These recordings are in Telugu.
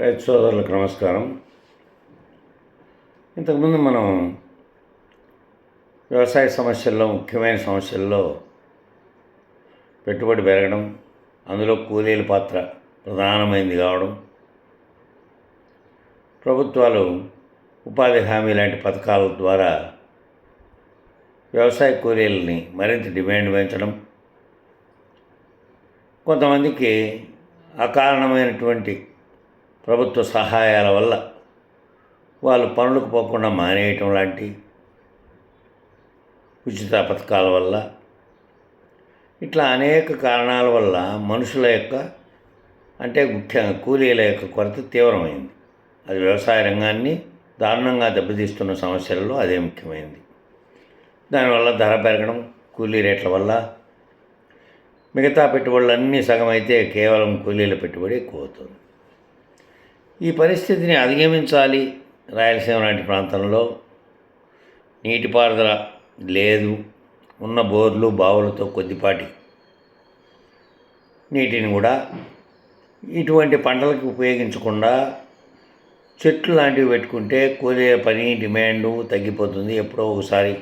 రైతు సోదరులకు నమస్కారం. ఇంతకుముందు మనం వ్యవసాయ సమస్యల్లో ముఖ్యమైన సమస్యల్లో పెట్టుబడి పెరగడం అందులో కూలీల పాత్ర ప్రధానమైనది కావడం ప్రభుత్వాలు ఉపాధి హామీ లాంటి పథకాల ద్వారా వ్యవసాయ కూలీలని మరింత డిమాండ్ పెంచడం కొంతమందికి అకారణమైనటువంటి ప్రభుత్వ సహాయాల వల్ల వాళ్ళు పనులకు పోకుండా మానేయటం లాంటి ఉచిత పథకాల వల్ల ఇట్లా అనేక కారణాల వల్ల మనుషుల యొక్క అంటే ముఖ్యంగా కూలీల యొక్క కొరత తీవ్రమైంది. అది వ్యవసాయ రంగాన్ని దారుణంగా దెబ్బతీస్తున్న సమస్యలలో అదే ముఖ్యమైనది దానివల్ల ధర పెరగడం కూలీ రేట్ల వల్ల మిగతా పెట్టుబడులన్నీ సగం అయితే కేవలం కూలీల పెట్టుబడి ఎక్కువ అవుతుంది ఈ పరిస్థితిని అధిగమించాలి రాయలసీమ లాంటి ప్రాంతంలో. నీటిపారుదల లేదు ఉన్న బోర్లు బావులతో కొద్దిపాటి నీటిని కూడా ఇటువంటి పంటలకు ఉపయోగించకుండా చెట్లు లాంటివి పెట్టుకుంటే కూలే పని డిమాండ్ తగ్గిపోతుంది. ఎప్పుడో ఒకసారి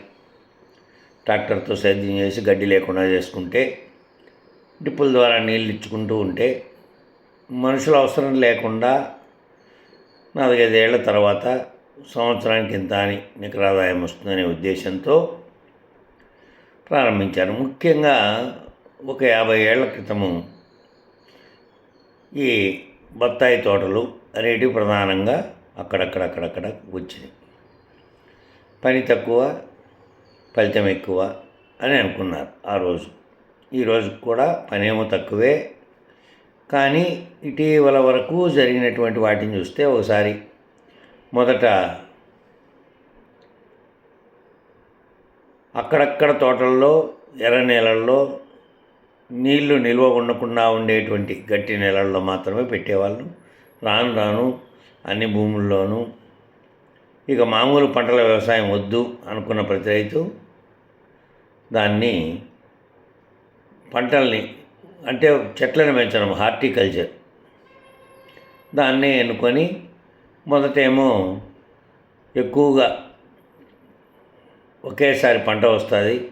ట్రాక్టర్తో సేద్యం చేసి గడ్డి లేకుండా చేసుకుంటే డిప్పుల ద్వారా నీళ్ళు ఇచ్చుకుంటూ ఉంటే మనుషుల అవసరం లేకుండా నాలుగైదేళ్ళ తర్వాత సంవత్సరానికి ఇంత అని నికర ఆదాయం వస్తుందనే ఉద్దేశంతో ప్రారంభించాను ముఖ్యంగా ఒక యాభై ఏళ్ళ క్రితము ఈ బత్తాయి తోటలు అనేటివి ప్రధానంగా అక్కడక్కడక్కడక్కడ వచ్చినాయి. పని తక్కువ ఫలితం ఎక్కువ అని అనుకున్నారు ఆ రోజు. ఈ కూడా పనేమో తక్కువే కానీ ఇటీవల వరకు జరిగినటువంటి వాటిని చూస్తే ఒకసారి మొదట అక్కడక్కడ తోటల్లో ఎర్ర నేలల్లో నీళ్ళు నిల్వ ఉండకుండా ఉండేటువంటి గట్టి నేలల్లో మాత్రమే పెట్టేవాళ్ళు. రాను రాను అన్ని భూముల్లోనూ. ఇక మామూలు పంటల వ్యవసాయం వద్దు అనుకున్న ప్రతి రైతు దాన్ని పంటల్ని అంటే చెట్లను పెంచడం హార్టికల్చర్. దాన్నే ఎన్నుకొని మొదటేమో ఎక్కువగా ఒకేసారి పంట వస్తుంది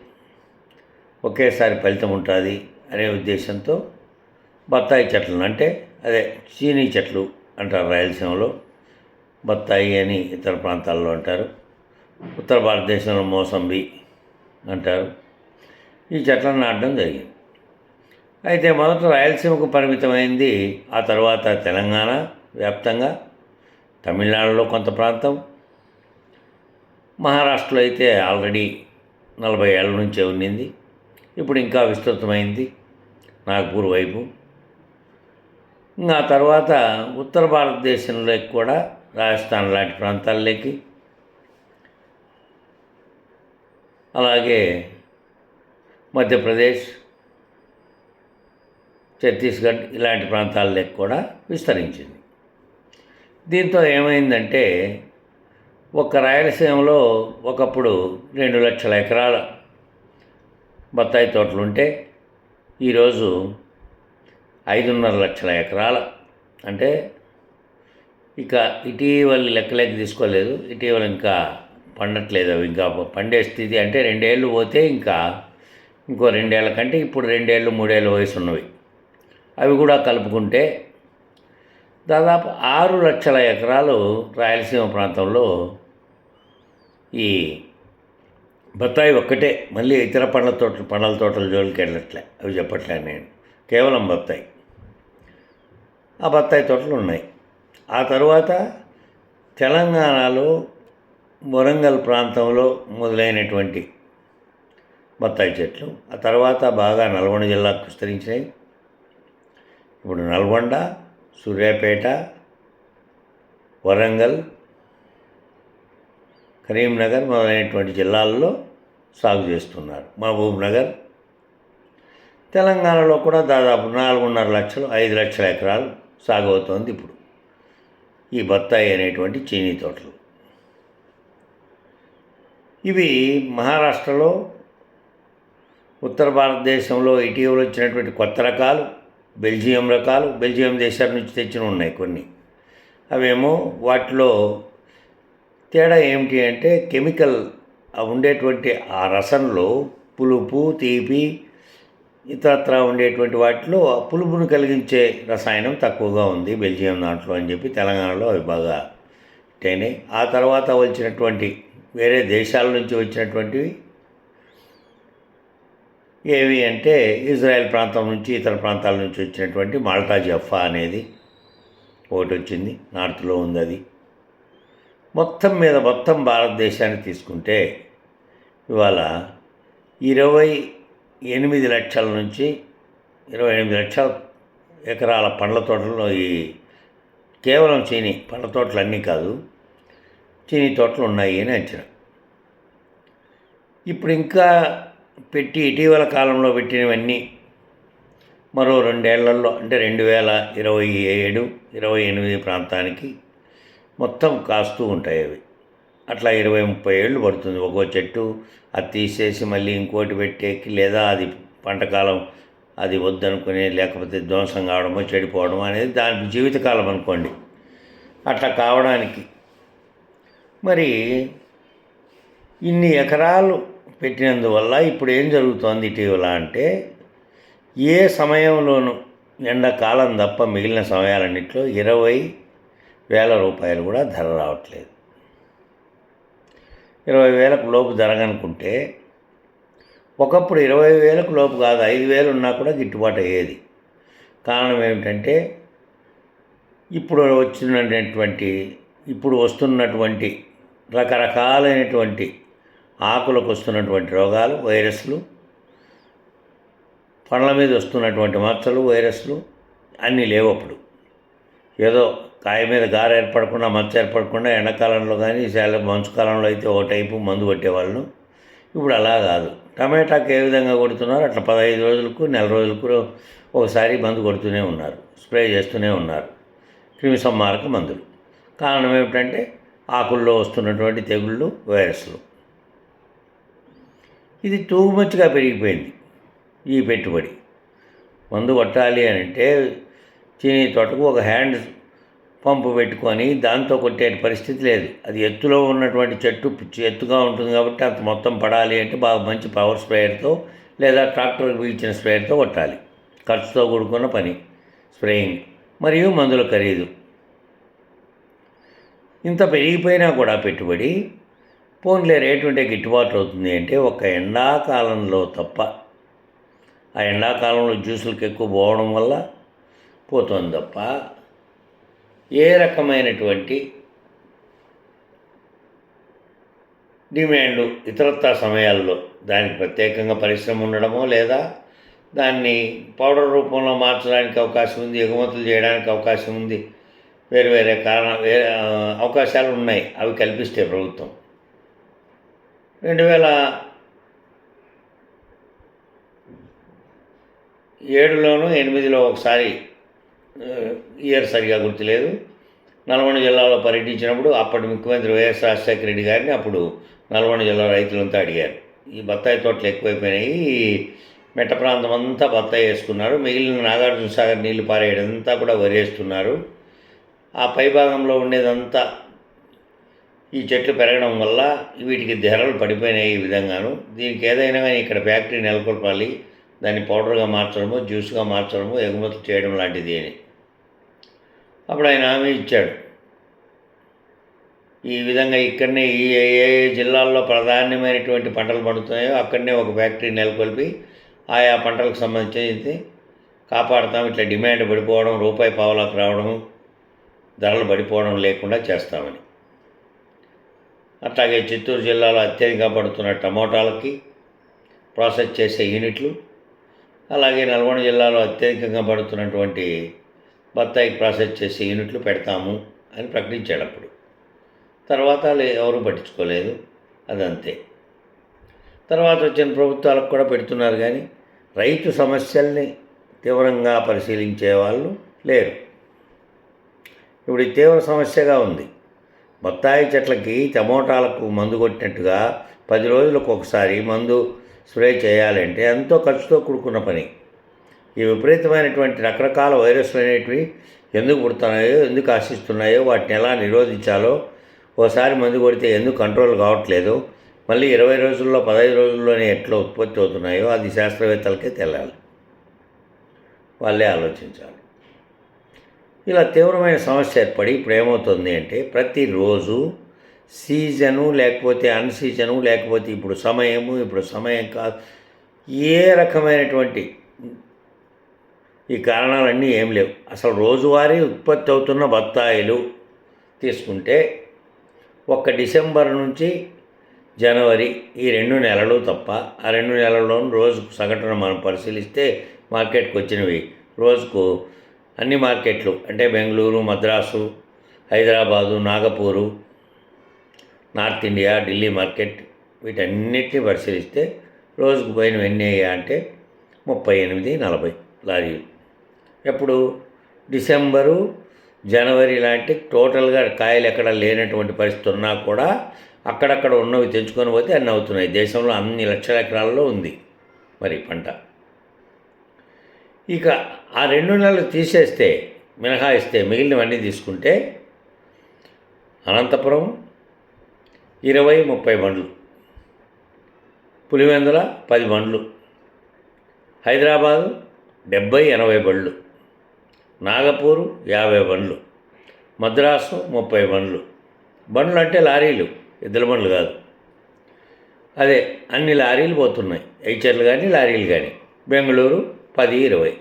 ఒకేసారి ఫలితం ఉంటుంది అనే ఉద్దేశంతో బత్తాయి చెట్లను అంటే అదే చీనీ చెట్లు అంటారు రాయలసీమలో. బత్తాయి అని ఇతర ప్రాంతాల్లో అంటారు ఉత్తర భారతదేశంలో మోసంబి అంటారు. ఈ చెట్లను నాటడం జరిగింది. అయితే మొదట రాయలసీమకు పరిమితమైంది ఆ తర్వాత తెలంగాణ వ్యాప్తంగా తమిళనాడులో కొంత ప్రాంతం. మహారాష్ట్రలో అయితే ఆల్రెడీ నలభై ఏళ్ళ నుంచే ఉన్నింది. ఇప్పుడు ఇంకా విస్తృతమైంది నాగ్పూర్ వైపు. ఇంకా ఆ తర్వాత ఉత్తర భారతదేశంలో కూడా రాజస్థాన్ లాంటి ప్రాంతాల్లోకి. అలాగే మధ్యప్రదేశ్ ఛత్తీస్గఢ్ ఇలాంటి ప్రాంతాలకు కూడా విస్తరించింది. దీంతో ఏమైందంటే ఒక రాయలసీమలో ఒకప్పుడు రెండు లక్షల ఎకరాల బత్తాయి తోటలు ఉంటే ఈరోజు ఐదున్నర లక్షల ఎకరాల. అంటే ఇక ఇటీవల లెక్కలేక తీసుకోలేదు. ఇటీవల ఇంకా పండట్లేదు అవి. ఇంకా పండే స్థితి అంటే రెండేళ్ళు పోతే ఇంకా ఇంకో రెండేళ్ళ కంటే ఇప్పుడు రెండేళ్ళు మూడేళ్ళు వయసు ఉన్నవి అవి కూడా కలుపుకుంటే దాదాపు ఆరు లక్షల ఎకరాలు రాయలసీమ ప్రాంతంలో ఈ బత్తాయి ఒక్కటే. మళ్ళీ ఇతర పండ్ల తోటలు పండ్ల తోటల జోలికి వెళ్ళట్లే. అవి చెప్పట్లే నేను. కేవలం బత్తాయి. ఆ బత్తాయి తోటలు ఉన్నాయి. ఆ తర్వాత తెలంగాణలో వరంగల్ ప్రాంతంలో మొదలైనటువంటి బత్తాయి చెట్లు ఆ తర్వాత బాగా నల్గొండ జిల్లాకు విస్తరించినాయి ఇప్పుడు నల్గొండ సూర్యాపేట వరంగల్ కరీంనగర్ మొదలైనటువంటి జిల్లాల్లో సాగు చేస్తున్నారు. మహబూబ్ నగర్ తెలంగాణలో కూడా దాదాపు నాలుగున్నర లక్షలు ఐదు లక్షల ఎకరాలు సాగు అవుతోంది ఇప్పుడు. ఈ బత్తాయి అనేటువంటి చీనీ తోటలు. ఇవి మహారాష్ట్రలో ఉత్తర భారతదేశంలో ఇటీవల వచ్చినటువంటి కొత్త రకాలు. బెల్జియం రకాలు బెల్జియం దేశాల నుంచి తెచ్చిన ఉన్నాయి కొన్ని. అవేమో వాటిలో తేడా ఏమిటి అంటే కెమికల్ ఉండేటువంటి ఆ రసంలో పులుపు తీపి ఇతరత్ర ఉండేటువంటి వాటిలో ఆ పులుపును కలిగించే రసాయనం తక్కువగా ఉంది బెల్జియం దాంట్లో అని చెప్పి తెలంగాణలో అవి బాగా తేనే. ఆ తర్వాత వచ్చినటువంటి వేరే దేశాల నుంచి వచ్చినటువంటివి ఏవి అంటే ఇజ్రాయెల్ ప్రాంతం నుంచి ఇతర ప్రాంతాల నుంచి వచ్చినటువంటి మాల్టా జఫా అనేది ఒకటి వచ్చింది. నార్త్లో ఉంది అది. మొత్తం మీద మొత్తం భారతదేశాన్ని తీసుకుంటే ఇవాళ ఇరవై ఎనిమిది లక్షల నుంచి ఇరవై ఎనిమిది లక్షల ఎకరాల పండ్ల తోటల్లో ఈ కేవలం చీని పండ్ల తోటలు అన్నీ కాదు చీనీ తోటలు ఉన్నాయి అని అంచనా. ఇప్పుడు ఇంకా పెట్టి ఇటీవల కాలంలో పెట్టినవన్నీ మరో రెండేళ్ళలో అంటే రెండు వేల ఇరవై ఏడు ఇరవై ఎనిమిది ప్రాంతానికి మొత్తం కాస్తూ ఉంటాయి అవి. అట్లా ఇరవై ముప్పై ఏళ్ళు పడుతుంది. ఒక్కో చెట్టు అది తీసేసి మళ్ళీ ఇంకోటి పెట్టేకి లేదా అది పంటకాలం అది వద్దనుకుని లేకపోతే ధ్వంసం కావడమో చెడిపోవడమో అనేది దాని జీవితకాలం అనుకోండి. అట్లా కావడానికి మరి ఇన్ని ఎకరాలు పెట్టినందువల్ల ఇప్పుడు ఏం జరుగుతోంది ఇటీవల అంటే ఏ సమయంలోనూ ఎండాకాలం తప్ప మిగిలిన సమయాలన్నింటిలో ఇరవై వేల రూపాయలు కూడా ధర రావట్లేదు. ఇరవై వేలకు లోపు ధరగనుకుంటే ఒకప్పుడు ఇరవై వేలకు లోపు కాదు ఐదు వేలు ఉన్నా కూడా గిట్టుబాటు అయ్యేది. కారణం ఏమిటంటే ఇప్పుడు వచ్చినటువంటి ఇప్పుడు వస్తున్నటువంటి రకరకాలైనటువంటి ఆకులకు వస్తున్నటువంటి రోగాలు వైరస్లు పండ్ల మీద వస్తున్నటువంటి మచ్చలు వైరస్లు అన్నీ లేవు అప్పుడు. ఏదో కాయ మీద గార ఏర్పడకుండా మచ్చ ఏర్పడకుండా ఎండాకాలంలో కానీ చాలా మంచు కాలంలో అయితే ఓ టైపు మందు కొట్టేవాళ్ళు ఇప్పుడు అలా కాదు. టమాటాకి ఏ విధంగా కొడుతున్నారు? అట్లా పదహైదు రోజులకు నెల రోజులకు ఒకసారి మందు కొడుతూనే ఉన్నారు. స్ప్రే చేస్తూనే ఉన్నారు. క్రిమి సంహారక మందులు. కారణం ఏమిటంటే ఆకుల్లో వస్తున్నటువంటి తెగుళ్ళు వైరస్లు. ఇది టూ మచ్గా పెరిగిపోయింది ఈ పెట్టుబడి. మందు కొట్టాలి అని అంటే చీనీ తోటకు ఒక హ్యాండ్ పంపు పెట్టుకొని దాంతో కొట్టే పరిస్థితి లేదు. అది ఎత్తులో ఉన్నటువంటి చెట్టు ఎత్తుగా ఉంటుంది కాబట్టి అంత మొత్తం పడాలి అంటే బాగా మంచి పవర్ స్ప్రేయర్తో లేదా ట్రాక్టర్ పీల్చిన స్ప్రేయర్తో కొట్టాలి. ఖర్చుతో కూడుకున్న పని స్ప్రేయింగ్ మరియు మందుల ఖరీదు. ఇంత పెరిగిపోయినా కూడా పెట్టుబడి పోన్లే రేటు ఉంటే గిట్టుబాటు అవుతుంది అంటే ఒక ఎండాకాలంలో తప్ప ఆ ఎండాకాలంలో జ్యూసులకు ఎక్కువ పోవడం వల్ల పోతుంది తప్ప ఏ రకమైనటువంటి డిమాండ్ ఇతరత్ర సమయాల్లో దానికి ప్రత్యేకంగా పరిశ్రమ ఉండడమో లేదా దాన్ని పౌడర్ రూపంలో మార్చడానికి అవకాశం ఉంది ఎగుమతులు చేయడానికి అవకాశం ఉంది వేరు వేరే కారణ వేరే అవకాశాలు ఉన్నాయి అవి కల్పిస్తే ప్రభుత్వం. రెండు వేల ఏడులోను ఎనిమిదిలో ఒకసారి ఇయర్ సరిగా గుర్తులేదు. నల్గొండ జిల్లాలో పర్యటించినప్పుడు అప్పటి ముఖ్యమంత్రి వైఎస్ రాజశేఖర రెడ్డి గారిని అప్పుడు నల్గొండ జిల్లా రైతులంతా అడిగారు. ఈ బత్తాయి తోటలు ఎక్కువైపోయినాయి మెట్ట ప్రాంతం అంతా బత్తాయి వేసుకున్నారు మిగిలిన నాగార్జున సాగర్ నీళ్ళు పారేయడంతా కూడా వరేస్తున్నారు ఆ పైభాగంలో ఉండేదంతా ఈ చెట్లు పెరగడం వల్ల వీటికి ధరలు పడిపోయినాయి ఈ విధంగాను. దీనికి ఏదైనా కానీ ఇక్కడ ఫ్యాక్టరీ నెలకొల్పాలి. దాన్ని పౌడర్గా మార్చడము జ్యూస్గా మార్చడము ఎగుమతులు చేయడం లాంటిది అని. అప్పుడు ఆయన హామీ ఇచ్చాడు. ఈ విధంగా ఇక్కడనే ఈ ఏ జిల్లాల్లో ప్రాధాన్యమైనటువంటి పంటలు పండుతున్నాయో అక్కడనే ఒక ఫ్యాక్టరీ నెలకొల్పి ఆయా పంటలకు సంబంధించి కాపాడుతాం. ఇట్లా డిమాండ్ పడిపోవడం రూపాయి పావులకు రావడము ధరలు పడిపోవడం లేకుండా చేస్తామని. అట్లాగే చిత్తూరు జిల్లాలో అత్యధికంగా పడుతున్న టమోటాలకి ప్రాసెస్ చేసే యూనిట్లు అలాగే నల్గొండ జిల్లాలో అత్యధికంగా పడుతున్నటువంటి బత్తాయికి ప్రాసెస్ చేసే యూనిట్లు పెడతాము అని ప్రకటించాడు అప్పుడు తర్వాత ఎవరు పట్టించుకోలేదు అదంతే. తర్వాత వచ్చిన ప్రభుత్వాలకు కూడా పెడుతున్నారు కానీ రైతు సమస్యల్ని తీవ్రంగా పరిశీలించే వాళ్ళు లేరు. ఇప్పుడు తీవ్ర సమస్యగా ఉంది. బత్తాయి చెట్లకి టమోటాలకు మందు కొట్టినట్టుగా పది రోజులకు ఒకసారి మందు స్ప్రే చేయాలంటే ఎంతో ఖర్చుతో కూడుకున్న పని. ఈ విపరీతమైనటువంటి రకరకాల వైరస్లు అనేటివి ఎందుకు పుడుతున్నాయో ఎందుకు ఆశిస్తున్నాయో వాటిని ఎలా నిరోధించాలో ఓసారి మందు కొడితే ఎందుకు కంట్రోల్ కావట్లేదు మళ్ళీ ఇరవై రోజుల్లో పదహైదు రోజుల్లోనే ఎట్లా ఉత్పత్తి అవుతున్నాయో అది శాస్త్రవేత్తలకే తెలాలి వాళ్ళే ఆలోచించాలి. ఇలా తీవ్రమైన సమస్య ఏర్పడి ఇప్పుడు ఏమవుతుంది అంటే ప్రతిరోజు సీజను లేకపోతే అన్ సీజను లేకపోతే ఇప్పుడు సమయము ఇప్పుడు సమయం కాదు ఏ రకమైనటువంటి ఈ కారణాలన్నీ ఏం లేవు. అసలు రోజువారీ ఉత్పత్తి అవుతున్న బత్తాయిలు తీసుకుంటే ఒక్క డిసెంబర్ నుంచి జనవరి ఈ రెండు నెలలు తప్ప ఆ రెండు నెలల్లో రోజుకు సగటున మనం పరిశీలిస్తే మార్కెట్కి వచ్చినవి. రోజుకు అన్ని మార్కెట్లు అంటే Bengaluru Madras Hyderabad Nagpur north India Delhi market వీటన్నిటిని పరిశీలిస్తే రోజుకు పోయినవి ఎన్ని అయ్యా అంటే ముప్పై ఎనిమిది నలభై లారీలు. ఎప్పుడు? డిసెంబరు జనవరి లాంటి టోటల్గా కాయలు ఎక్కడ లేనటువంటి పరిస్థితి ఉన్నా కూడా అక్కడక్కడ ఉన్నవి తెంచుకొని పోతే అన్నీ అవుతున్నాయి. దేశంలో అన్ని లక్షల ఎకరాల్లో ఉంది మరి పంట. ఇక ఆ రెండు నెలలు తీసేస్తే మినహాయిస్తే మిగిలినవన్నీ తీసుకుంటే అనంతపురం ఇరవై ముప్పై బండ్లు. పులివెందుల పది బండ్లు. హైదరాబాదు డెబ్బై ఎనభై బండ్లు. నాగపూరు యాభై బండ్లు. మద్రాసు ముప్పై బండ్లు. బండ్లు అంటే లారీలు ఇద్దరు బండ్లు కాదు. అదే అన్ని లారీలు పోతున్నాయి. హెచ్చర్లు కానీ లారీలు కానీ బెంగళూరు పది ఇరవై.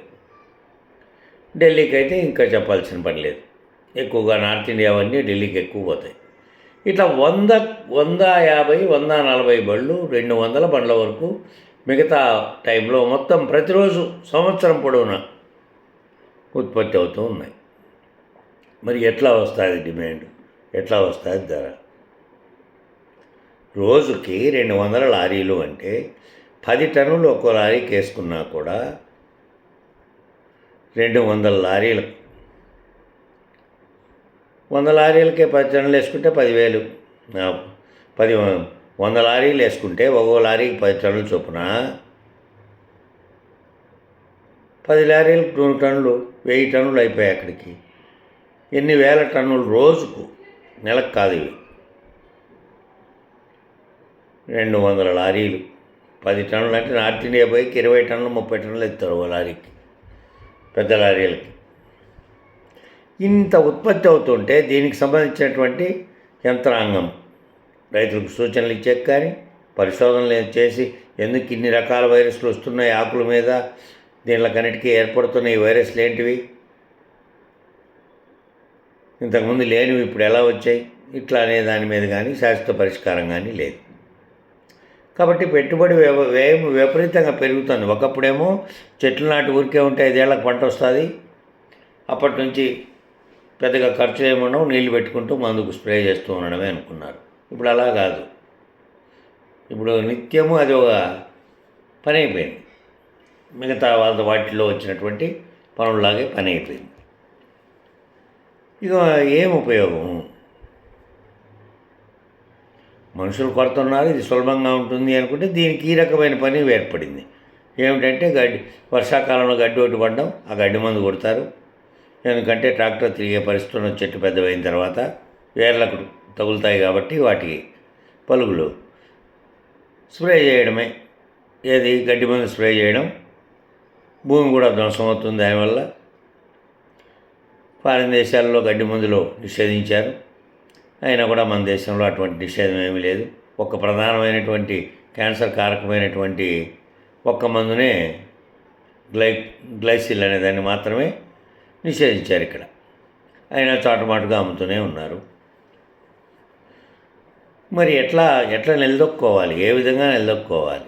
ఢిల్లీకి అయితే ఇంకా చెప్పాల్సిన పని లేదు. ఎక్కువగా నార్త్ ఇండియా అవన్నీ ఢిల్లీకి ఎక్కువ పోతాయి. ఇట్లా వంద వంద యాభై వంద నలభై బళ్ళు రెండు వందల బండ్ల వరకు మిగతా టైంలో మొత్తం ప్రతిరోజు సంవత్సరం పొడవునా ఉత్పత్తి అవుతూ ఉన్నాయి. మరి ఎట్లా వస్తుంది డిమాండ్? ఎట్లా వస్తుంది ధర? రోజుకి రెండు వందల లారీలు అంటే పది టన్నులు ఒక్కో లారీకి వేసుకున్నా కూడా రెండు వందల లారీలు. వంద లారీలకే పది టన్నులు వేసుకుంటే పదివేలు. పది వంద లారీలు వేసుకుంటే ఒక్కో లారీకి పది టన్నులు చొప్పున. పది లారీలు రెండు టన్నులు వెయ్యి టన్నులు అయిపోయాయి అక్కడికి. ఎన్ని వేల టన్నులు రోజుకు? నెలకు కాదు ఇవి. రెండు వందల లారీలు. పది టన్నులు అంటే నార్త్ ఇండియా పోయికి ఇరవై టన్నులు ముప్పై టన్నులు ఎత్తారు ఓ లారీకి. పెద్ద లారీలకి. ఇంత ఉత్పత్తి అవుతుంటే దీనికి సంబంధించినటువంటి యంత్రాంగం. రైతులకు సూచనలు ఇచ్చే కానీ పరిశోధనలు చేసి ఎందుకు ఇన్ని రకాల వైరస్లు వస్తున్నాయి ఆకుల మీద? దీనికన్నిటికీ ఏర్పడుతున్న ఈ వైరస్లు ఏంటివి? ఇంతకుముందు లేనివి ఇప్పుడు ఎలా వచ్చాయి? ఇట్లా అనే దాని మీద కానీ శాశ్వత పరిష్కారం కానీ లేదు. కాబట్టి పెట్టుబడి వ్యవ వ్యయం విపరీతంగా పెరుగుతుంది. ఒకప్పుడేమో చెట్లు నాటి ఊరికే ఉంటే ఐదేళ్ళకు పంట వస్తుంది. అప్పటి నుంచి పెద్దగా ఖర్చు ఏమన్నా నీళ్ళు పెట్టుకుంటూ మందుకు స్ప్రే చేస్తూ ఉండడమే అనుకున్నారు. ఇప్పుడు అలా కాదు. ఇప్పుడు నిత్యము అది ఒక పని అయిపోయింది. మిగతా వాళ్ళ వాటిలో వచ్చినటువంటి పనుల్లాగే పని అయిపోయింది. ఇక ఏం ఉపయోగం మనుషులు కొరత ఉన్నారు ఇది సులభంగా ఉంటుంది అనుకుంటే దీనికి ఈ రకమైన పని ఏర్పడింది. ఏమిటంటే గడ్డి వర్షాకాలంలో గడ్డి ఒకటి పడడం ఆ గడ్డి మందు కొడతారు. ఎందుకంటే ట్రాక్టర్ తిరిగే పరిస్థితుల్లో చెట్టు పెద్దవైన తర్వాత వేర్లకు తగులుతాయి కాబట్టి వాటికి పలుగులు స్ప్రే చేయడమే. ఏది? గడ్డి మందు స్ప్రే చేయడం. భూమి కూడా ధ్వంసం అవుతుంది దానివల్ల. ఫారిన్ దేశాల్లో గడ్డి మందులో నిషేధించారు. అయినా కూడా మన దేశంలో అటువంటి నిషేధం ఏమీ లేదు. ఒక ప్రధానమైనటువంటి క్యాన్సర్ కారకమైనటువంటి ఒక్క మందునే గ్లై గ్లైసిల్ అనే దాన్ని మాత్రమే నిషేధించారు ఇక్కడ. అయినా చాటుమాటుగా అమ్ముతూనే ఉన్నారు. మరి ఎట్లా ఎట్లా నిలదొక్కోవాలి ఏ విధంగా నిలదొక్కోవాలి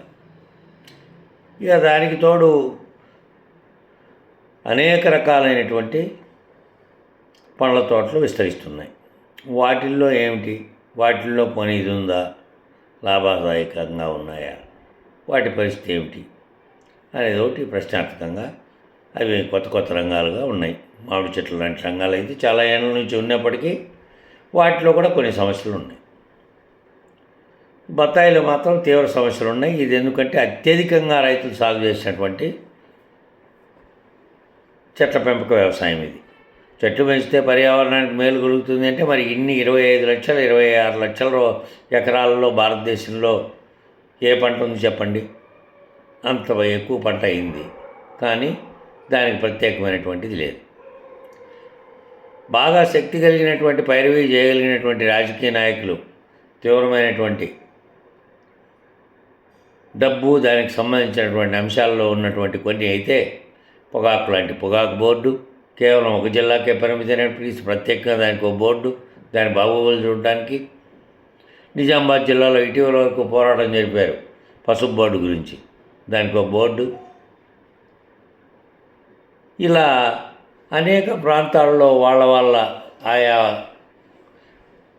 ఇక దానికి తోడు అనేక రకాలైనటువంటి పండ్ల తోటలు విస్తరిస్తున్నాయి. వాటిల్లో ఏమిటి? వాటిల్లో పని ఇది ఉందా లాభదాయకంగా ఉన్నాయా? వాటి పరిస్థితి ఏమిటి? అనేది ఒకటి ప్రశ్నార్థకంగా అవి కొత్త కొత్త రంగాలుగా ఉన్నాయి. మామిడి చెట్లు లాంటి రంగాలు అయితే చాలా ఏళ్ళ నుంచి ఉన్నప్పటికీ వాటిలో కూడా కొన్ని సమస్యలు ఉన్నాయి. బత్తాయిలో మాత్రం తీవ్ర సమస్యలు ఉన్నాయి. ఇది ఎందుకంటే అత్యధికంగా రైతులు సాగు చేసినటువంటి చెట్ల పెంపక వ్యవసాయం ఇది. చెట్లు పెంచితే పర్యావరణానికి మేలు కలుగుతుంది అంటే మరి ఇన్ని ఇరవై ఐదు లక్షలు ఇరవై ఆరు లక్షల ఎకరాలలో భారతదేశంలో ఏ పంట ఉంది చెప్పండి? అంత ఎక్కువ పంట అయింది. కానీ దానికి ప్రత్యేకమైనటువంటిది లేదు. బాగా శక్తి కలిగినటువంటి పైరవీ చేయగలిగినటువంటి రాజకీయ నాయకులు తీవ్రమైనటువంటి డబ్బు దానికి సంబంధించినటువంటి అంశాల్లో ఉన్నటువంటి కొన్ని అయితే పొగాకు లాంటి పొగాకు బోర్డు కేవలం ఒక జిల్లాకే పరిమితమైనటువంటి ప్రత్యేకంగా దానికి ఒక బోర్డు దాని బాగోగులు చూడడానికి. నిజామాబాద్ జిల్లాలో ఇటీవల వరకు పోరాటం జరిపారు పసుపు బోర్డు గురించి. దానికి ఒక బోర్డు. ఇలా అనేక ప్రాంతాల్లో వాళ్ళ వాళ్ళ ఆయా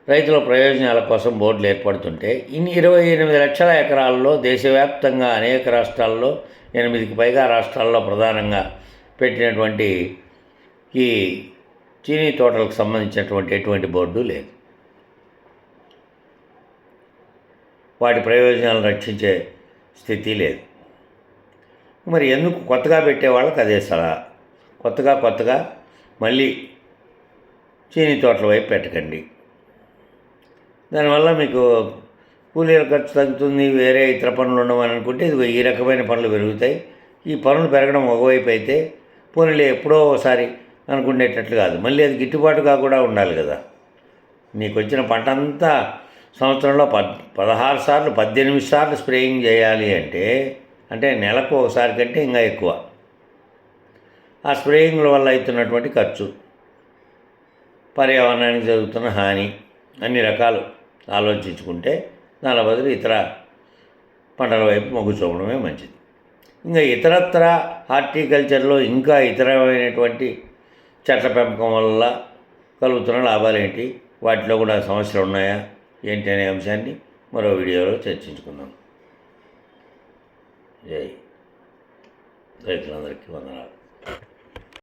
రైతుల ప్రయోజనాల కోసం బోర్డులు ఏర్పడుతుంటే ఇన్ని ఇరవై ఎనిమిది లక్షల ఎకరాల్లో దేశవ్యాప్తంగా అనేక రాష్ట్రాల్లో ఎనిమిదికి పైగా రాష్ట్రాల్లో ప్రధానంగా పెట్టినటువంటి ఈ చీనీ తోటలకు సంబంధించినటువంటి ఎటువంటి బోర్డు లేదు. వాటి ప్రయోజనాలను రక్షించే స్థితి లేదు. మరి ఎందుకు కొత్తగా పెట్టే వాళ్ళకి అదే సలహా? కొత్తగా కొత్తగా మళ్ళీ చీనీ తోటల వైపు పెట్టకండి. దానివల్ల మీకు కూలీల ఖర్చు తగ్గుతుంది వేరే ఇతర పనులు ఉండవని అనుకుంటే ఇది ఈ రకమైన పనులు పెరుగుతాయి. ఈ పనులు పెరగడం ఒకవైపు అయితే పోనీలే ఎప్పుడో ఒకసారి అనుకునేటట్లు కాదు. మళ్ళీ అది గిట్టుబాటుగా కూడా ఉండాలి కదా. నీకు వచ్చిన పంట అంతా సంవత్సరంలో పద్ పదహారు సార్లు పద్దెనిమిది సార్లు స్ప్రేయింగ్ చేయాలి అంటే అంటే నెలకు ఒకసారి కంటే ఇంకా ఎక్కువ. ఆ స్ప్రేయింగ్ల వల్ల అవుతున్నటువంటి ఖర్చు పర్యావరణానికి జరుగుతున్న హాని అన్ని రకాలు ఆలోచించుకుంటే దాని బదులు ఇతర పంటల వైపు మొగ్గు చూపడమే మంచిది. ఇంకా ఇతరత్ర హార్టికల్చర్లో ఇంకా ఇతరమైనటువంటి చెట్ల పెంపకం వల్ల కలుగుతున్న లాభాలు ఏంటి? వాటిలో కూడా సమస్యలు ఉన్నాయా? ఏంటి అనే అంశాన్ని మరో వీడియోలో చర్చించుకుందాం. జై. రైతులందరికీ వందనాలు.